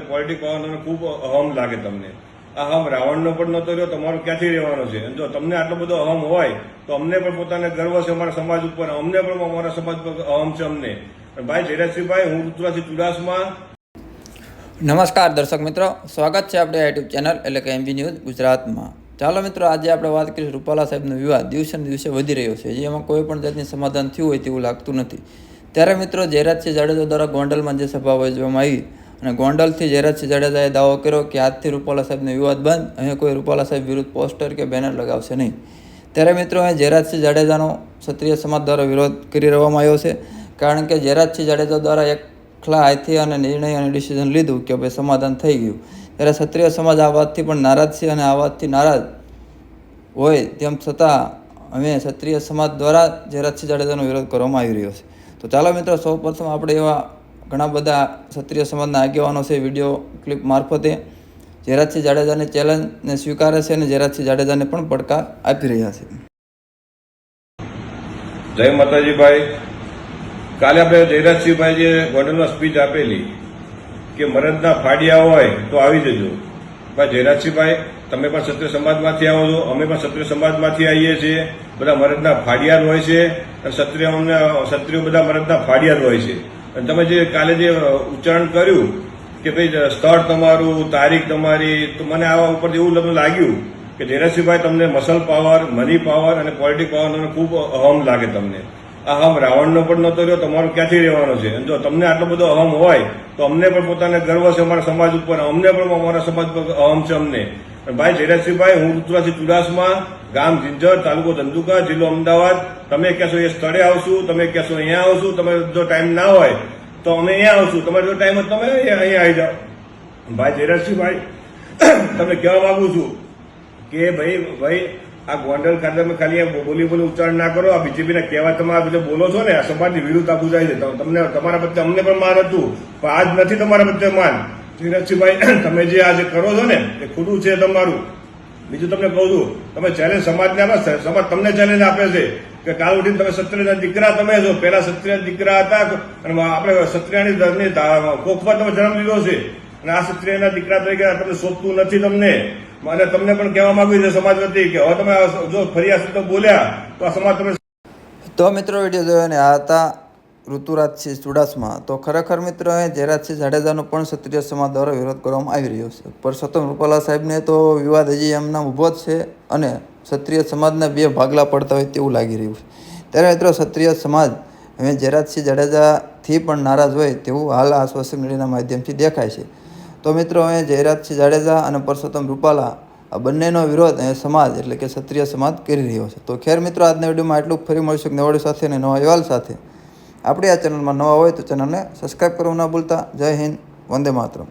Politic પાવરનો ખૂબ અહમ લાગે તમને. આ અહમ રાવણનો પણ નતો રહ્યો, તમારો ક્યાંથી રહેવાનો છે? જો તમને આટલો બધો અહમ હોય, તો અમને પણ પોતાને ગર્વ છે અમારા સમાજ ઉપર, અમને પણ અમારા સમાજ પર અહમ છે અમને. ભાઈ જયરાજસિંહભાઈ, હું ઋતુરાજી ચુડાસમાં. નમસ્કાર દર્શક મિત્રો, સ્વાગત છે આપણે યુટ્યુબ ચેનલ એટલે કે એમબી ન્યૂઝ ગુજરાતમાં. ચાલો મિત્રો, આજે આપણે વાત કરીશું રૂપાલા સાહેબનો વિવાદ. દિવસે દિવસે વધી રહ્યો છે. જેમાં કોઈ પણ જાતની સમાધાન થયું હોય તેવું લાગતું નથી. ત્યારે મિત્રો, જયરાજસિંહ જાડેજા દ્વારા ગોંડલમાં જે સભા યોજવામાં આવી અને ગોંડલથી ઝેરાજસિંહ જાડેજાએ દાવો કર્યો કે આજથી રૂપાલા સાહેબનો વિવાદ બંધ, અહીંયા કોઈ રૂપાલા સાહેબ વિરુદ્ધ પોસ્ટર કે બેનર લગાવશે નહીં. ત્યારે મિત્રો અહીં ઝેરાજસિંહ જાડેજાનો ક્ષત્રિય સમાજ દ્વારા વિરોધ કરી રહેવામાં આવ્યો છે, કારણ કે ઝેરાજસિંહ જાડેજા દ્વારા એકલા હાથથી અને નિર્ણય અને ડિસિઝન લીધું કે ભાઈ સમાધાન થઈ ગયું. ત્યારે ક્ષત્રિય સમાજ આ વાતથી પણ નારાજ છે અને આ વાતથી નારાજ હોય તેમ છતાં અમે ક્ષત્રિય સમાજ દ્વારા ઝેરાજસિંહ જાડેજાનો વિરોધ કરવામાં આવી રહ્યો છે. તો ચાલો મિત્રો સૌ પ્રથમ આપણે એવા ઘણા બધા ક્ષત્રિય સમાજના આગેવાનો છે વીડિયો ક્લિપ મારફતે. જેરાજસિંહ જાડેજાને ચેલેન્જને સ્વીકારે છે અને જયરાજસિંહ જાડેજાને પણ પડકાર આપી રહ્યા છે. જય માતાજીભાઈ. કાલે આપણે જયરાજસિંહભાઈ જે ગોંડલમાં સ્પીચ આપેલી કે મરદના ફાડિયા હોય તો આવી જજો. પણ જયરાજસિંહભાઈ તમે પણ ક્ષત્રિય સમાજમાંથી આવો છો, અમે પણ ક્ષત્રિય સમાજમાંથી આવીએ છીએ. બધા મરદના ફાડિયા હોય છે અને ક્ષત્રિય ક્ષત્રિયો બધા મરદના ફાડિયા હોય છે. અને તમે જે કાલે જે ઉચ્ચારણ કર્યું કે ભાઈ સ્થળ તમારું, તારીખ તમારી, તો મને આવા ઉપર એવું તમને લાગ્યું કે ધીરજસિંહભાઈ તમને મસલ પાવર, મની પાવર અને પોલિટિક પાવરનો ખૂબ અહમ લાગે તમને. અહમ રાવણનો પણ નહોતો રહ્યો, તમારો ક્યાંથી રહેવાનો છે? અને જો તમને આટલો બધો અહમ હોય, તો અમને પણ પોતાને ગર્વ છે અમારા સમાજ ઉપર, અમને પણ અમારા સમાજ પર અહમ છે અમને. ભાઈ જયરાજસિંહભાઈ, હું ઋતુરાજસિંહ ચુડાસમા, ગામ જિંજર, તાલુકો ધંધુકા, જિલ્લો અમદાવાદ. તમે કહેશો એ સ્થળે આવશું, તમે કહેશો અહીંયા આવશું તમે જો ટાઈમ ના હોય, તો અમે અહીંયા આવશું. તમારે જો ટાઈમ તમે અહીંયા આવી જાઓ. ભાઈ જયરાજસિંહભાઈ, તમને કહેવા માંગુ છું કે ભાઈ ભાઈ, આ ગોંડલ ખાતે તમે ખાલી બોલી બોલી ઉચ્ચારણ ના કરો. આ બીજેપીના કહેવા તમે આ બધે બોલો છો ને, આ સમાજની વિરુદ્ધ આપું બુજાય છે. તમને, તમારા પ્રત્યે અમને પણ માન હતું, પણ આજ નથી તમારા પ્રત્યે માન. ધીરજસિંહભાઈ, તમે જે આજે કરો છો ને, એ ખોટું છે તમારું. બીજું તમને કહું છું, તમે ચેલેન્જ સમાજને આપે સમાજ તમને ચેલેન્જ આપે છે કે કાલ ઉઠીને તમે ક્ષત્રિયના દીકરા તમે છો. પહેલા ક્ષત્રિય દીકરા હતા અને આપણે ક્ષત્રિયની ધર્મની કોખમાં તમે જન્મ લીધો છે. અને આ ક્ષત્રિયના દીકરા તરીકે તમને શોધતું નથી તમને. અને તમને પણ કહેવા માંગુ છે સમાજ વતી કે હવે તમે જો ફરી આ બોલ્યા, તો આ સમાજ તમે તો મિત્રો વીડિયો જોયો ને, આ હતા ઋતુરાજસિંહ ચુડાસમા. તો ખરેખર મિત્રો જયરાજસિંહ જાડેજાનો પણ ક્ષત્રિય સમાજ દ્વારા વિરોધ કરવામાં આવી રહ્યો છે. પરસોત્તમ રૂપાલા સાહેબને તો વિવાદ હજી એમના ઊભો જ છે અને ક્ષત્રિય સમાજના બે ભાગલા પડતા હોય તેવું લાગી રહ્યું છે. ત્યારે મિત્રો, ક્ષત્રિય સમાજ, હવે જયરાજસિંહ જાડેજાથી પણ નારાજ હોય તેવું હાલ આ સોશિયલ મીડિયાના માધ્યમથી દેખાય છે. તો મિત્રો, હવે જયરાજસિંહ જાડેજા અને પરસોત્તમ રૂપાલા, આ બંનેનો વિરોધ એ સમાજ એટલે કે ક્ષત્રિય સમાજ કરી રહ્યો છે. તો ખેર મિત્રો, આજના વિડીયોમાં આટલું ફરી મળીશું એક નવા સાથે અને નવા અહેવાલ સાથે. આપણે આ ચેનલમાં નવા હોય તો ચેનલને સબસ્ક્રાઈબ કરવું ના ભૂલતા. જય હિન્દ, વંદે માતરમ.